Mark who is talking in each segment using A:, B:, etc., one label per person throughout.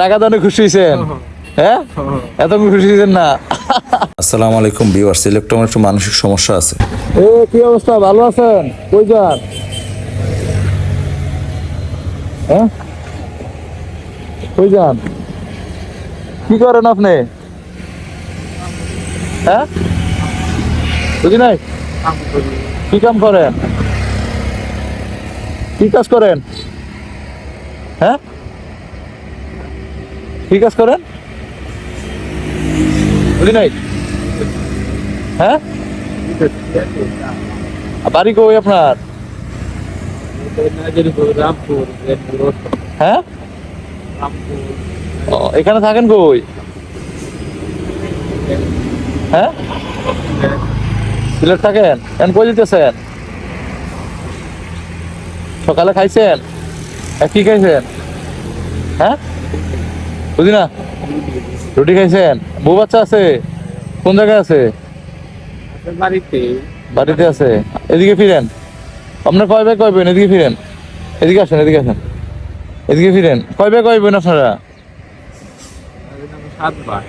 A: টাকা দানে খুশি হয়েছেন হ্যাঁ এত খুশি হয়েছেন না।
B: আসসালামু আলাইকুম ভিউয়ার্স ইলেকট্রনের একটু মানসিক সমস্যা আছে।
A: এ কি অবস্থা? ভালো আছেন? কই যান? হ্যাঁ? কই যান? কি করেন আপনি? হ্যাঁ? বুঝি নাই? কি কাম করেন? কি কাজ করেন? হ্যাঁ? কি কাজ করেন? হ্যাঁ? বাড়ি কই আপনার? হ্যাঁ? এখানে থাকেন কই? হ্যাঁ? সিলেট থাকেন? এখন কই দিতেছেন সকালে খাইছেন? কি খাইছেন? হ্যাঁ? বুঝি না রুটি খাইছেন? বউ বাচ্চা আছে? কোন জায়গায় আছে?
C: বাড়িতে।
A: বাড়িতে আছে। এদিকে ফিরেন। আপনার কয় ভাই কয় বোন? এদিকে ফিরেন। এদিকে আসেন এদিকে আসেন। এদিকে ফিরেন। কয় ভাই কয় বোন আপনারা?
C: সাত ভাই।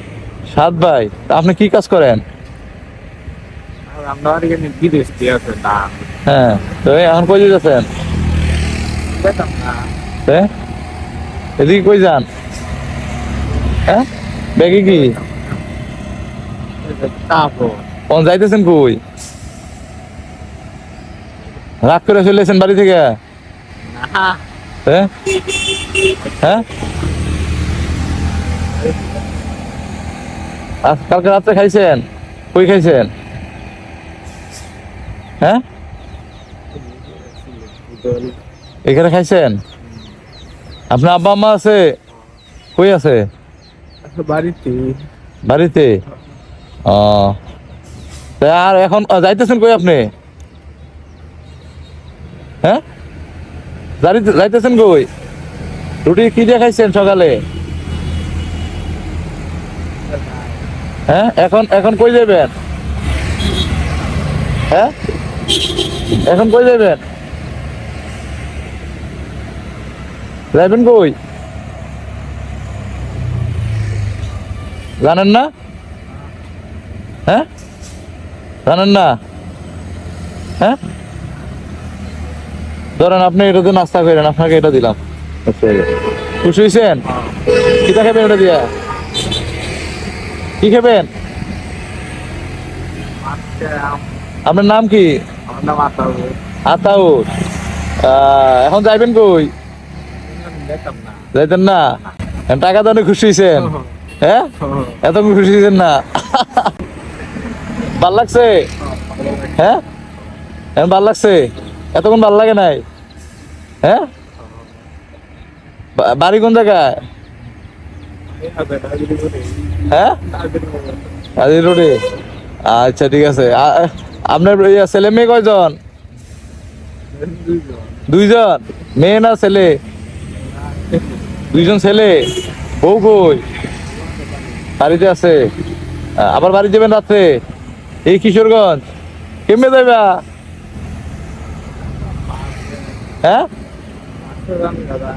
A: সাত ভাই। আপনি কি কাজ করেন?
C: আর আমরা এখানে বিদেশ দিয়ে আছে না।
A: হ্যাঁ। তো এখন কই যেতেছেন
C: পেতাম না।
A: হ্যাঁ এদিকে কই যান? হ্যাঁ? ব্যাগে কি? কোন যাইতেছেন কই? রাগ করে চলেছেন বাড়ি থেকে? হ্যাঁ? হ্যাঁ? আজ কালকে রাত্রে খাইছেন? কই খাইছেন? হ্যাঁ? এখানে খাইছেন? আপনার আব্বা আম্মা আছে? কই আছে?
C: বাড়িতে।
A: বাড়িতে? ও। আর এখন যাইতেছেন কই আপনি? হ্যাঁ? যাইতেছেন কই? রুটি কি দিয়ে খাইছেন সকালে? হ্যাঁ এখন এখন কই যাবেন? হ্যাঁ? এখন কই যাবেন? যাবেন কই? জানেন না? হ্যাঁ? জানেন না? হ্যাঁ? ধরেন আপনি এটা দিয়ে নাস্তা করেন আপনাকে এটা দিলাম। খুশি হয়েছেন কিটা খাবেন এটা দিয়া? কি খাবেন? আপনার নাম কি?
C: আতাউর
A: এখন যাইবেন কই? যাইতেন না? টাকা তো দানে খুশি হয়েছেন হ্যাঁ? এত খুশি হয়েছেন না? ভালো লাগছে? হ্যাঁ? এখন ভালো লাগছে? এতক্ষণ ভালো লাগে নাই? হ্যাঁ? বাড়ি কোন জায়গায়? হ্যাঁ? রোডে আচ্ছা ঠিক আছে। আপনার ছেলে মেয়ে কয়জন? দুইজন। মেয়ে না ছেলে। দুইজন ছেলে? বউ কই? বাড়িতে আছে। আবার বাড়ি যাবেন রাত্রে? এই কিশোরগঞ্জ। কেমনে যাইবা? হ্যাঁ?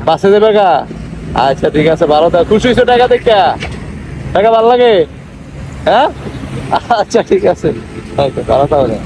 A: বাসে যাবে গা? আচ্ছা ঠিক আছে, ভালো টাকা খুশি হয়েছে টাকা দেখা? টাকা ভালো লাগে? হ্যাঁ? আচ্ছা ঠিক আছে। ওকে, ভালো তাহলে